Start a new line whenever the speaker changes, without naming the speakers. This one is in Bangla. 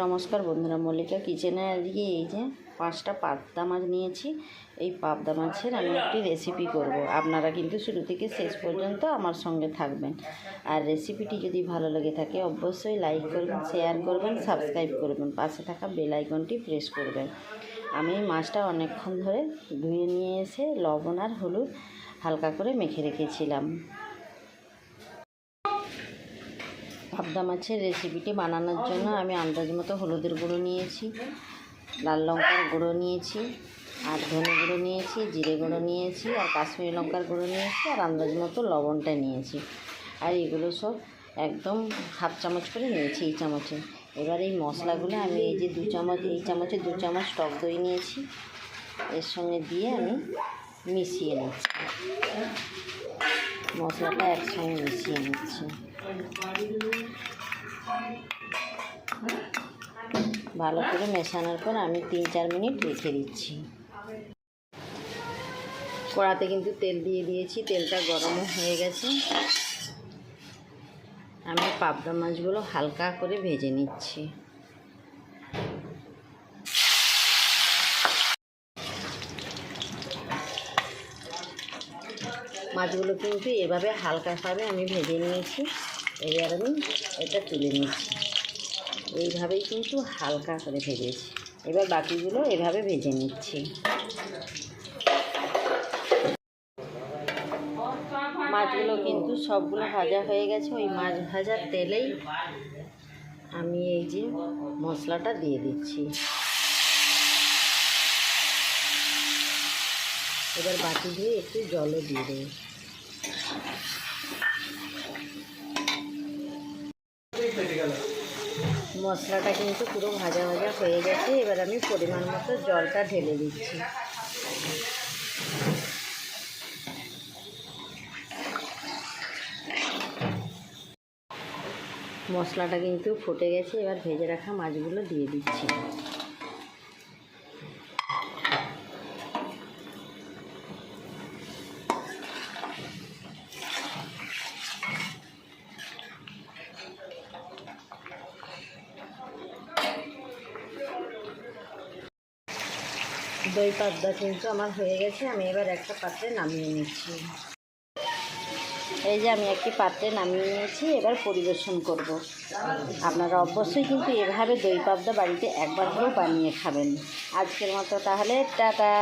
নমস্কার বন্ধুরা, মল্লিকা কিচেনে আজকে এই যে পাঁচটা পাবদা মাছ নিয়েছি। এই পাবদা মাছের আমি একটি রেসিপি করব। আপনারা কিন্তু শুরু থেকে শেষ পর্যন্ত আমার সঙ্গে থাকবেন। আর রেসিপিটি যদি ভালো লেগে থাকে, অবশ্যই লাইক করবেন শেয়ার করবেন সাবস্ক্রাইব করবেন, পাশে থাকা বেল আইকনটি প্রেস করবেন। আমি মাছটা অনেকক্ষণ ধরে ধুয়ে নিয়ে এসে লবণ আর হলুদ হালকা করে মেখে রেখেছিলাম। পাবদা মাছের রেসিপিটি বানানোর জন্য আমি আন্দাজ মতো হলুদের গুঁড়ো নিয়েছি, লাল লঙ্কার গুঁড়ো নিয়েছি, আর ধনে গুঁড়ো নিয়েছি, জিরে গুঁড়ো নিয়েছি, আর কাশ্মীরি লঙ্কার গুঁড়ো নিয়েছি, আর আন্দাজ মতো লবণটা নিয়েছি। আর এগুলো সব একদম হাফ চামচ করে নিয়েছি এই চামচে। এবার এই মশলাগুলো আমি এই যে দু চামচ, এই চামচে দু চামচ টক দই নিয়েছি। এর সঙ্গে দিয়ে আমি মিশিয়ে নিচ্ছি। মশলাটা একসঙ্গে মিশিয়ে নিচ্ছি ভালো করে মেশানোর পর আমি তিন চার মিনিট রেখে দিচ্ছি। কড়াতে কিন্তু তেল দিয়ে দিয়েছি। তেলটা গরমও হয়ে গেছে। আমি পাবদা মাছগুলো হালকা করে ভেজে নিচ্ছি। মাছগুলো কিন্তু এভাবে হালকাভাবে আমি ভেজে নিয়েছি। এবার আমি এটা তুলে নিচ্ছি। এইভাবেই কিন্তু হালকা করে ভেজেছি। এবার বাকিগুলো এভাবে ভেজে নিচ্ছি। মাছগুলো কিন্তু সবগুলো ভাজা হয়ে গেছে। ওই মাছ ভাজার তেলেই আমি এই যে মশলাটা দিয়ে দিচ্ছি। এবার বাটি দিয়ে একটু জলও দিয়ে দেবো। মশলাটা কিন্তু পুরো ভাজা ভাজা হয়ে গেছে। এবার আমি পরিমাণ মতো জলটা ঢেলে দিচ্ছি। মশলাটা কিন্তু ফুটে গেছে। এবার ভেজে রাখা মাছগুলো দিয়ে দিচ্ছি। দই পাবদা কিন্তু আমার হয়ে গেছে, আমি এবার একটা পাত্রে নামিয়ে নিচ্ছি। এই যে আমি একটি পাত্রে নামিয়ে নিয়েছি, এবার পরিবেশন করব। আপনারা অবশ্যই কিন্তু এভাবে দই পাবদা বাড়িতে একবার হলেও বানিয়ে খাবেন। আজকের মতো তাহলে, টাটা!